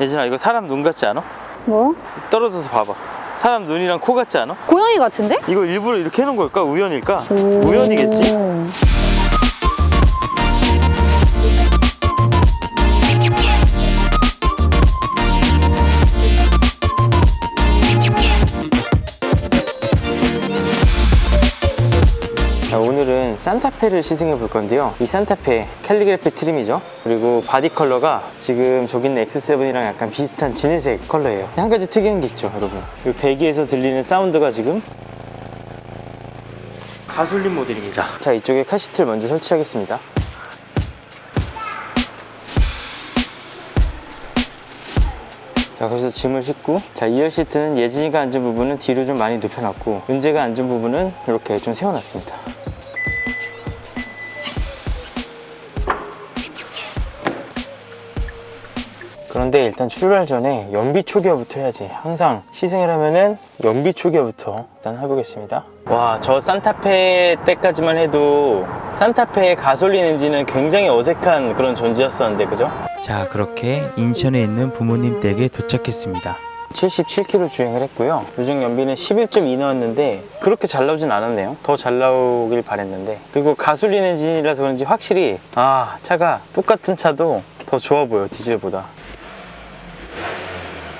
예진아 이거 사람 눈 같지 않아? 뭐? 떨어져서 봐봐 사람 눈이랑 코 같지 않아? 고양이 같은데? 이거 일부러 이렇게 해놓은 걸까? 우연일까? 오. 우연이겠지? 산타페를 시승해 볼 건데요. 이 산타페 캘리그래피 트림이죠. 그리고 바디 컬러가 지금 저기 있는 X7이랑 약간 비슷한 진회색 컬러예요. 한 가지 특이한 게 있죠, 여러분. 이 배기에서 들리는 사운드가 지금 가솔린 모델입니다. 자, 이쪽에 카시트를 먼저 설치하겠습니다. 자, 거기서 짐을 싣고 자, 이어 시트는 예진이가 앉은 부분은 뒤로 좀 많이 눕혀놨고 은재가 앉은 부분은 이렇게 좀 세워놨습니다. 그런데 일단 출발 전에 연비 초기화부터 해야지. 항상 시승을 하면은 연비 초기화부터 일단 해보겠습니다. 와, 저 산타페 때까지만 해도 산타페의 가솔린 엔진은 굉장히 어색한 그런 존재였었는데, 그죠? 자, 그렇게 인천에 있는 부모님 댁에 도착했습니다. 77km 주행을 했고요. 요정 연비는 11.2 나왔는데 그렇게 잘 나오진 않았네요. 더 잘 나오길 바랬는데 그리고 가솔린 엔진이라서 그런지 확실히 아 차가 똑같은 차도 더 좋아 보여 디젤보다.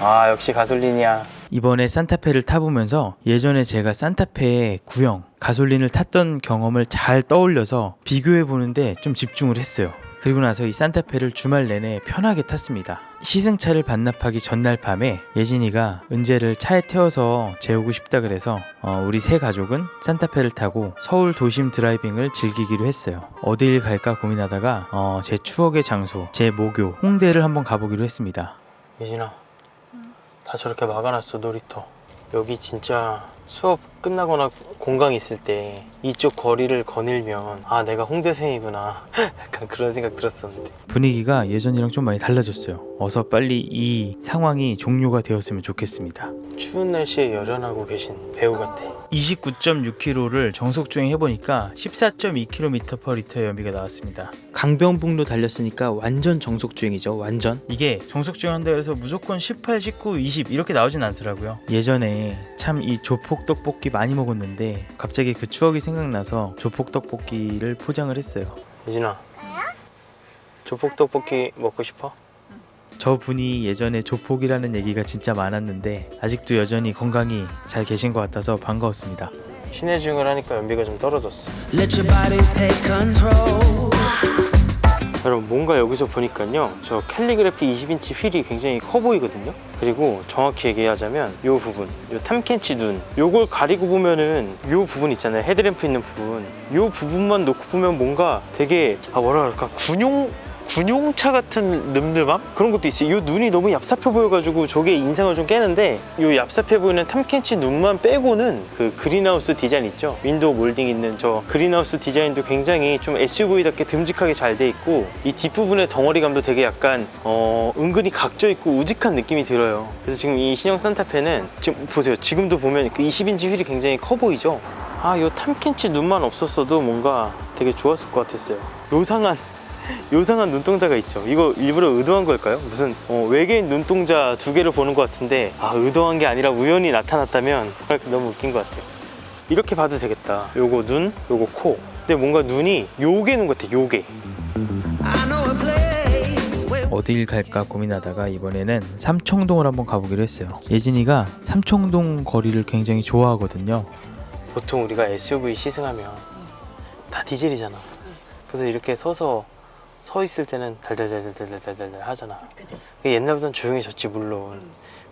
아 역시 가솔린이야. 이번에 산타페를 타보면서 예전에 제가 산타페의 구형 가솔린을 탔던 경험을 잘 떠올려서 비교해 보는데 좀 집중을 했어요. 그리고 나서 이 산타페를 주말 내내 편하게 탔습니다. 시승차를 반납하기 전날 밤에 예진이가 은재를 차에 태워서 재우고 싶다 그래서 어, 우리 세 가족은 산타페를 타고 서울 도심 드라이빙을 즐기기로 했어요. 어디를 갈까 고민하다가 어, 제 추억의 장소, 제 모교 홍대를 한번 가보기로 했습니다. 예진아, 다 저렇게 막아놨어 놀이터. 여기 진짜 수업 끝나거나 공강 있을 때 이쪽 거리를 거닐면 아 내가 홍대생이구나. 약간 그런 생각 들었었는데. 분위기가 예전이랑 좀 많이 달라졌어요. 어서 빨리 이 상황이 종료가 되었으면 좋겠습니다. 추운 날씨에 열연하고 계신 배우 같아. 29.6km를 정속 주행 해보니까 14.2km/L의 연비가 나왔습니다. 강변북로 달렸으니까 완전 정속 주행이죠 완전. 이게 정속 주행한다 해서 무조건 18, 19, 20 이렇게 나오진 않더라고요. 예전에 참 이 조폭 떡볶이 많이 먹었는데 갑자기 그 추억이 생각나서 조폭 떡볶이를 포장을 했어요. 예진아. 조폭 떡볶이 먹고 싶어? 저 분이 예전에 조폭이라는 얘기가 진짜 많았는데 아직도 여전히 건강히 잘 계신 것 같아서 반가웠습니다. 시내 주행을 하니까 연비가 좀 떨어졌어. Let your body take control. 여러분 뭔가 여기서 보니까요 저 캘리그래피 20인치 휠이 굉장히 커 보이거든요? 그리고 정확히 얘기하자면 요 부분 요 탐켄치 눈 요걸 가리고 보면은 요 부분 있잖아요 헤드램프 있는 부분. 요 부분만 놓고 보면 뭔가 되게 아 뭐라 그럴까? 군용 군용차 같은 늠름함? 그런 것도 있어요. 이 눈이 너무 얍삽해 보여가지고 저게 인상을 좀 깨는데 이 얍삽해 보이는 탐켄치 눈만 빼고는 그 그린하우스 디자인 있죠? 윈도우 몰딩 있는 저 그린하우스 디자인도 굉장히 좀 SUV답게 듬직하게 잘 돼 있고 이 뒷부분의 덩어리감도 되게 약간 어 은근히 각져 있고 우직한 느낌이 들어요. 그래서 지금 이 신형 산타페는 지금 보세요. 지금도 보면 그 20인치 휠이 굉장히 커 보이죠? 아, 이 탐켄치 눈만 없었어도 뭔가 되게 좋았을 것 같았어요. 요상한 요상한 눈동자가 있죠. 이거 일부러 의도한 걸까요? 무슨 어, 외계인 눈동자 두 개를 보는 것 같은데 아 의도한 게 아니라 우연히 나타났다면 너무 웃긴 것 같아요. 이렇게 봐도 되겠다. 요거 눈, 요거 코. 근데 뭔가 눈이 요게 눈 같아. 요게. 어딜 갈까 고민하다가 이번에는 삼청동을 한번 가보기로 했어요. 예진이가 삼청동 거리를 굉장히 좋아하거든요. 보통 우리가 SUV 시승하면 다 디젤이잖아. 그래서 이렇게 서서 서 있을 때는 달달달달달달달 하잖아. 그치. 옛날보단 조용해졌지 물론.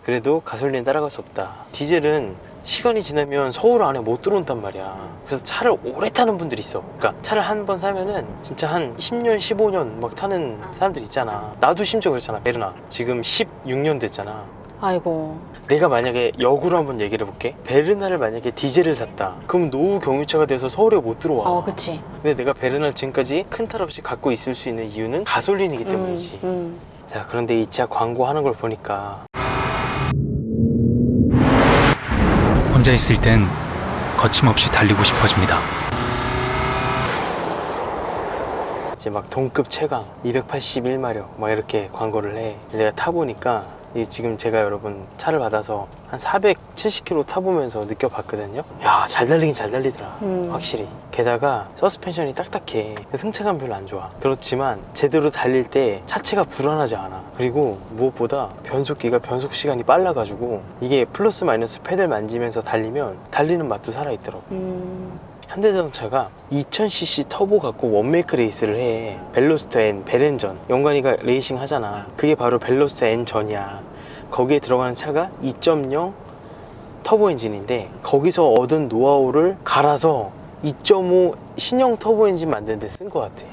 그래도 가솔린 따라갈 수 없다. 디젤은 시간이 지나면 서울 안에 못 들어온단 말이야. 그래서 차를 오래 타는 분들이 있어. 그러니까 차를 한 번 사면은 진짜 한 10년, 15년 막 타는 사람들 있잖아. 나도 심지어 그렇잖아. 베르나. 지금 16년 됐잖아. 아이고. 내가 만약에 역으로 한번 얘기를 해볼게. 베르나를 만약에 디젤을 샀다. 그럼 노후 경유차가 돼서 서울에 못 들어와. 어, 그치. 근데 내가 베르나를 지금까지 큰 탈 없이 갖고 있을 수 있는 이유는 가솔린이기 때문이지. 음, 음. 자, 그런데 이 차 광고하는 걸 보니까 혼자 있을 땐 거침없이 달리고 싶어집니다. 이제 막 동급 최강 281마력 막 이렇게 광고를 해. 내가 타보니까 이 지금 제가 여러분 차를 받아서 한 470km 타보면서 느껴봤거든요. 야, 잘 달리긴 잘 달리더라. 음. 확실히. 게다가 서스펜션이 딱딱해. 승차감 별로 안 좋아. 그렇지만 제대로 달릴 때 차체가 불안하지 않아. 그리고 무엇보다 변속기가 변속 시간이 빨라가지고 이게 플러스 마이너스 페달 만지면서 달리면 달리는 맛도 살아있더라고. 음. 현대자동차가 2000cc 터보 갖고 원메이크 레이스를 해. 벨로스터 N, 베렌전. 영관이가 레이싱 하잖아. 그게 바로 벨로스터 N 전이야. 거기에 들어가는 차가 2.0 터보 엔진인데 거기서 얻은 노하우를 갈아서 2.5 신형 터보 엔진 만드는 데 쓴 것 같아.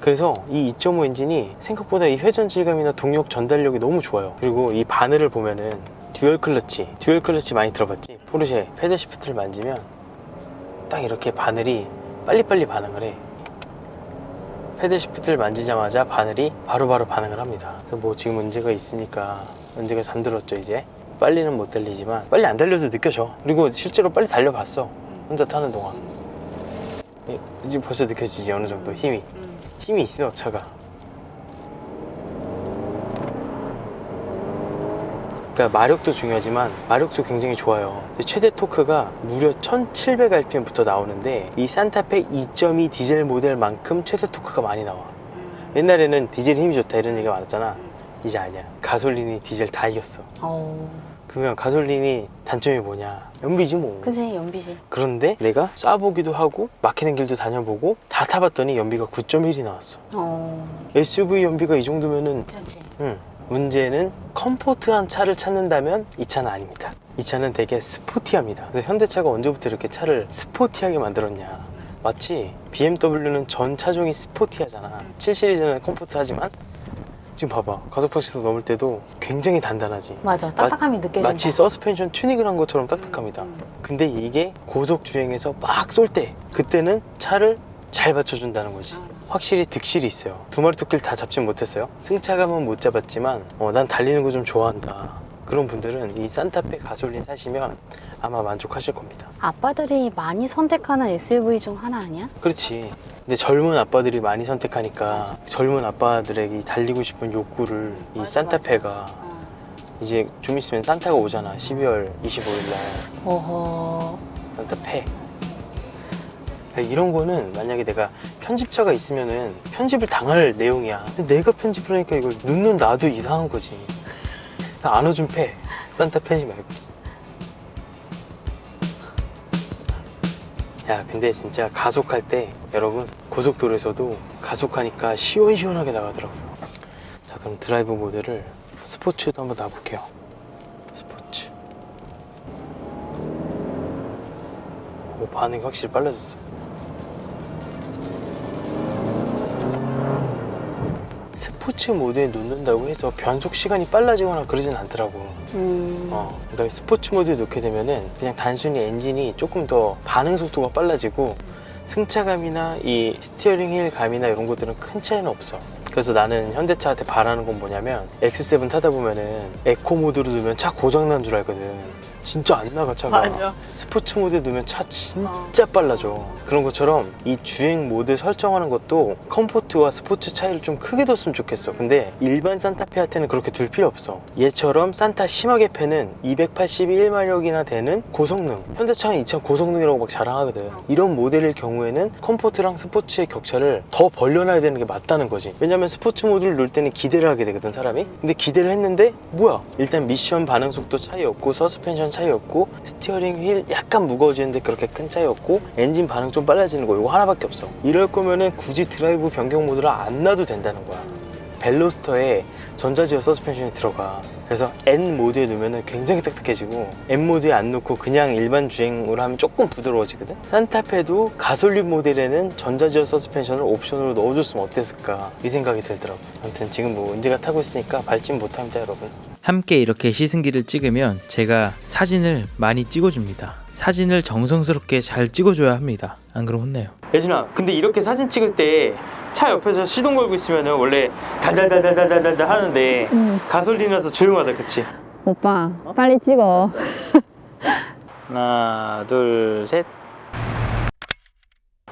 그래서 이 2.5 엔진이 생각보다 이 회전 질감이나 동력 전달력이 너무 좋아요. 그리고 이 바늘을 보면은 듀얼 클러치, 듀얼 클러치 많이 들어봤지? 포르쉐 패드 시프트를 만지면 딱 이렇게 바늘이 빨리빨리 반응을 해. 패드 시프트를 만지자마자 바늘이 바로 바로 반응을 합니다. 그래서 뭐 지금 문제가 있으니까 문제가 잠들었죠 이제. 빨리는 못 달리지만 빨리 안 달려도 느껴져. 그리고 실제로 빨리 달려봤어. 혼자 타는 동안. 이- 이제 벌써 느껴지지 어느 정도 힘이. 힘이 있어 차가. 그러니까 마력도 중요하지만 마력도 굉장히 좋아요. 근데 최대 토크가 무려 1700rpm부터 나오는데 이 산타페 2.2 디젤 모델만큼 최대 토크가 많이 나와. 옛날에는 디젤 힘이 좋다 이런 얘기가 많았잖아. 이제 아니야. 가솔린이 디젤 다 이겼어. 어. 그러면 가솔린이 단점이 뭐냐? 연비지 뭐. 그지 연비지. 그런데 내가 쏴보기도 하고 막히는 길도 다녀보고 다 타봤더니 연비가 9.1이 나왔어. 어. SUV 연비가 이 정도면은 괜찮지. 음, 문제는 컴포트한 차를 찾는다면 이 차는 아닙니다. 이 차는 되게 스포티합니다. 그래서 현대차가 언제부터 이렇게 차를 스포티하게 만들었냐? 마치 BMW는 전 차종이 스포티하잖아. 7 시리즈는 컴포트하지만 지금 봐봐 가속박시도 넘을 때도 굉장히 단단하지. 맞아. 딱딱함이 느껴진다. 마치 서스펜션 튜닝을 한 것처럼 딱딱합니다. 음. 근데 이게 고속 주행에서 막 쏠 때 그때는 차를 잘 받쳐준다는 거지. 음. 확실히 득실이 있어요. 두 마리 토끼를 다 잡진 못했어요. 승차감은 못 잡았지만 어, 난 달리는 거 좀 좋아한다. 그런 분들은 이 산타페 가솔린 사시면 아마 만족하실 겁니다. 아빠들이 많이 선택하는 SUV 중 하나 아니야? 그렇지. 근데 젊은 아빠들이 많이 선택하니까 젊은 아빠들에게 이 달리고 싶은 욕구를 이 맞아, 산타페가 어. 이제 좀 있으면 산타가 오잖아. 12월 25일 날. 어허. 산타페. 이런 거는 만약에 내가 편집자가 있으면은 편집을 당할 내용이야. 근데 내가 편집을 하니까 이걸 눈눈 나도 이상한 거지. 나 안아준 패. 산타 패지 말고. 야, 근데 진짜 가속할 때 여러분 고속도로에서도 가속하니까 시원시원하게 나가더라고요. 자, 그럼 드라이브 모드를 스포츠도 한번 놔볼게요. 스포츠. 오, 반응이 확실히 빨라졌어. 스포츠 모드에 놓는다고 해서 변속 시간이 빨라지거나 그러진 않더라고. 음. 어, 그러니까 스포츠 모드에 놓게 되면은 그냥 단순히 엔진이 조금 더 반응 속도가 빨라지고 승차감이나 이 스티어링 휠 감이나 이런 것들은 큰 차이는 없어. 그래서 나는 현대차한테 바라는 건 뭐냐면 X7 타다 보면은 에코 모드로 두면 차 고장 난 줄 알거든. 진짜 안 나가 차가. 맞아. 스포츠 모드에 두면 차 진짜 빨라져. 그런 것처럼 이 주행 모드 설정하는 것도 컴포트와 스포츠 차이를 좀 크게 뒀으면 좋겠어. 근데 일반 산타페한테는 그렇게 둘 필요 없어. 얘처럼 산타 심하게 패는 281마력이나 되는 고성능. 현대차는 이 차 고성능이라고 막 자랑하거든. 이런 모델일 경우에는 컴포트랑 스포츠의 격차를 더 벌려놔야 되는 게 맞다는 거지. 왜냐면 스포츠 모드를 놓을 때는 기대를 하게 되거든, 사람이. 근데 기대를 했는데 뭐야? 일단 미션 반응 속도 차이 없고 서스펜션 차이 없고 스티어링 휠 약간 무거워지는데 그렇게 큰 차이 없고 엔진 반응 좀 빨라지는 거 이거 하나밖에 없어. 이럴 거면은 굳이 드라이브 변경 모드를 안 놔도 된다는 거야. 벨로스터에 전자지어 서스펜션이 들어가. 그래서 N 모드에 놓으면 굉장히 딱딱해지고 N 모드에 안 놓고 그냥 일반 주행으로 하면 조금 부드러워지거든? 산타페도 가솔린 모델에는 전자지어 서스펜션을 옵션으로 넣어줬으면 어땠을까? 이 생각이 들더라고. 아무튼 지금 뭐 은재가 타고 있으니까 밟진 못합니다 여러분 함께 이렇게 시승기를 찍으면 제가 사진을 많이 찍어줍니다. 사진을 정성스럽게 잘 찍어줘야 합니다. 안 그럼 혼내요. 예진아, 근데 이렇게 사진 찍을 때 차 옆에서 시동 걸고 있으면 원래 달달달달달달달 하는데 응. 가솔린이라서 조용하다, 그치? 오빠 빨리 찍어 하나, 둘, 셋.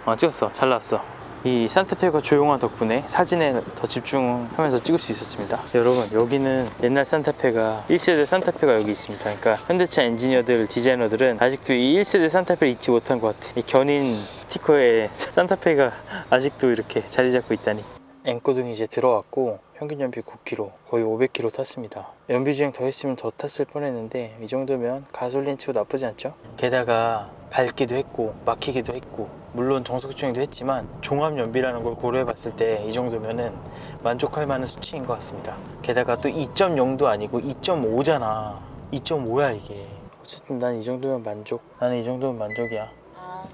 어, 찍었어. 잘 나왔어. 이 산타페가 조용한 덕분에 사진에 더 집중하면서 찍을 수 있었습니다. 여러분 여기는 옛날 산타페가 1세대 산타페가 여기 있습니다. 그러니까 현대차 엔지니어들 디자이너들은 아직도 이 1세대 산타페를 잊지 못한 것 같아. 이 견인 스티커에 산타페가 아직도 이렇게 자리 잡고 있다니. 앵코등이 이제 들어왔고 평균 연비 9km 거의 500km 탔습니다. 연비 주행 더 했으면 더 탔을 뻔했는데 이 정도면 가솔린 치고 나쁘지 않죠? 게다가 밝기도 했고 막히기도 했고 물론 정속 주행도 했지만 종합 연비라는 걸 고려해 봤을 때 이 정도면은 만족할 만한 수치인 것 같습니다. 게다가 또 2.0도 아니고 2.5잖아. 2.5야 이게. 어쨌든 난 이 정도면 만족. 나는 이 정도면 만족이야. 아?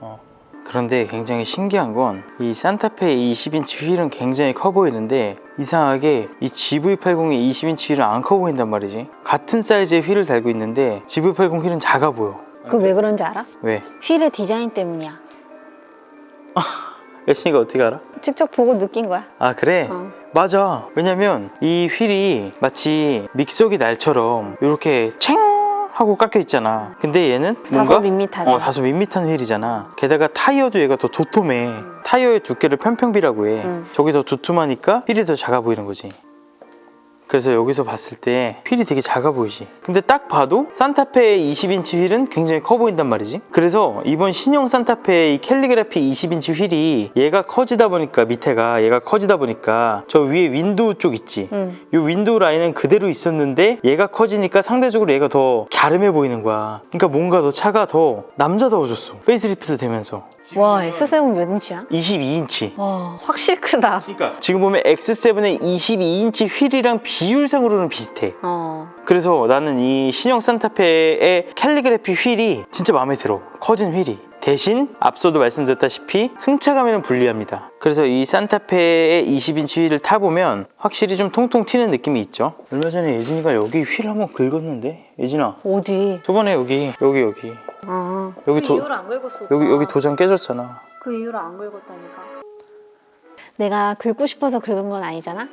어. 그런데 굉장히 신기한 건 이 산타페의 20인치 휠은 굉장히 커 보이는데 이상하게 이 GV80의 20인치 휠은 안 커 보인단 말이지 같은 사이즈의 휠을 달고 있는데 GV80 휠은 작아 보여 그 왜 그런지 알아? 왜? 휠의 디자인 때문이야. 여신이가 어떻게 알아? 직접 보고 느낀 거야. 아 그래? 어. 맞아 왜냐면 이 휠이 마치 믹서기 날처럼 이렇게 챙 하고 깎여 있잖아 근데 얘는 뭔가 다소 밋밋하지. 어, 다소 밋밋한 휠이잖아. 게다가 타이어도 얘가 더 도톰해. 타이어의 두께를 편평비라고 해. 음. 저기 더 두툼하니까 휠이 더 작아 보이는 거지. 그래서 여기서 봤을 때 휠이 되게 작아 보이지. 근데 딱 봐도 산타페의 20인치 휠은 굉장히 커 보인단 말이지. 그래서 이번 신형 산타페의 이 캘리그라피 20인치 휠이 얘가 커지다 보니까 밑에가 얘가 커지다 보니까 저 위에 윈도우 쪽 있지. 응. 이 윈도우 라인은 그대로 있었는데 얘가 커지니까 상대적으로 얘가 더 갸름해 보이는 거야. 그러니까 뭔가 더 차가 더 남자다워졌어. 페이스리프트 되면서 와, X7 몇 인치야? 22인치. 와, 확실히 크다. 그러니까 지금 보면 X7의 22인치 휠이랑 비 율상으로는 비슷해. 어. 그래서 나는 이 신형 산타페의 캘리그래피 휠이 진짜 마음에 들어. 커진 휠이. 대신 앞서도 말씀드렸다시피 승차감에는 불리합니다. 그래서 이 산타페의 20인치 휠을 타보면 확실히 좀 통통 튀는 느낌이 있죠. 얼마 전에 예진이가 여기 휠 한번 긁었는데 예진아 어디? 저번에 여기 여기 여기 아. 여기 도안 긁었어. 여기 여기 도장 깨졌잖아. 그 이후로 안 긁었다니까. 내가 긁고 싶어서 긁은 건 아니잖아?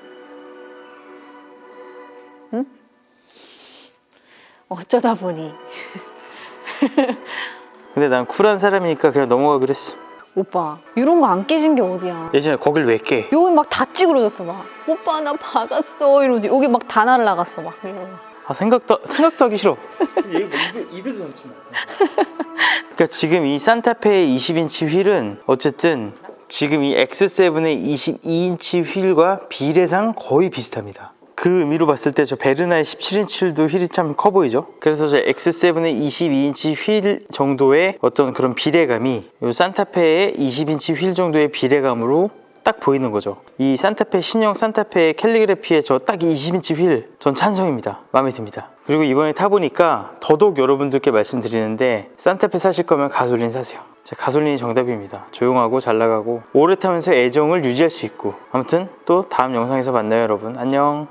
어쩌다 보니. 근데 난 쿨한 사람이니까 그냥 넘어가기로 했어. 오빠, 이런 거 안 깨진 게 어디야. 예진아 거길 왜 깨? 여기 막 다 찌그러졌어, 막. 오빠, 나 박았어. 이러지. 여기 막 다 날라갔어, 막. 이러고. 아 생각도 생각도 하기 싫어. 얘 입에 입에도 넣지 마. 그러니까 지금 이 산타페의 20인치 휠은 어쨌든 지금 이 X7의 22인치 휠과 비례상 거의 비슷합니다. 그 의미로 봤을 때 저 베르나의 17인치 휠도 휠이 참 커 보이죠? 그래서 저 X7의 22인치 휠 정도의 어떤 그런 비례감이 이 산타페의 20인치 휠 정도의 비례감으로 딱 보이는 거죠. 이 산타페 신형 산타페 캘리그래피의 저 딱 20인치 휠 전 찬성입니다. 마음에 듭니다. 그리고 이번에 타보니까 더더욱 여러분들께 말씀드리는데 산타페 사실 거면 가솔린 사세요. 자, 가솔린이 정답입니다. 조용하고 잘 나가고 오래 타면서 애정을 유지할 수 있고 아무튼 또 다음 영상에서 만나요 여러분. 안녕.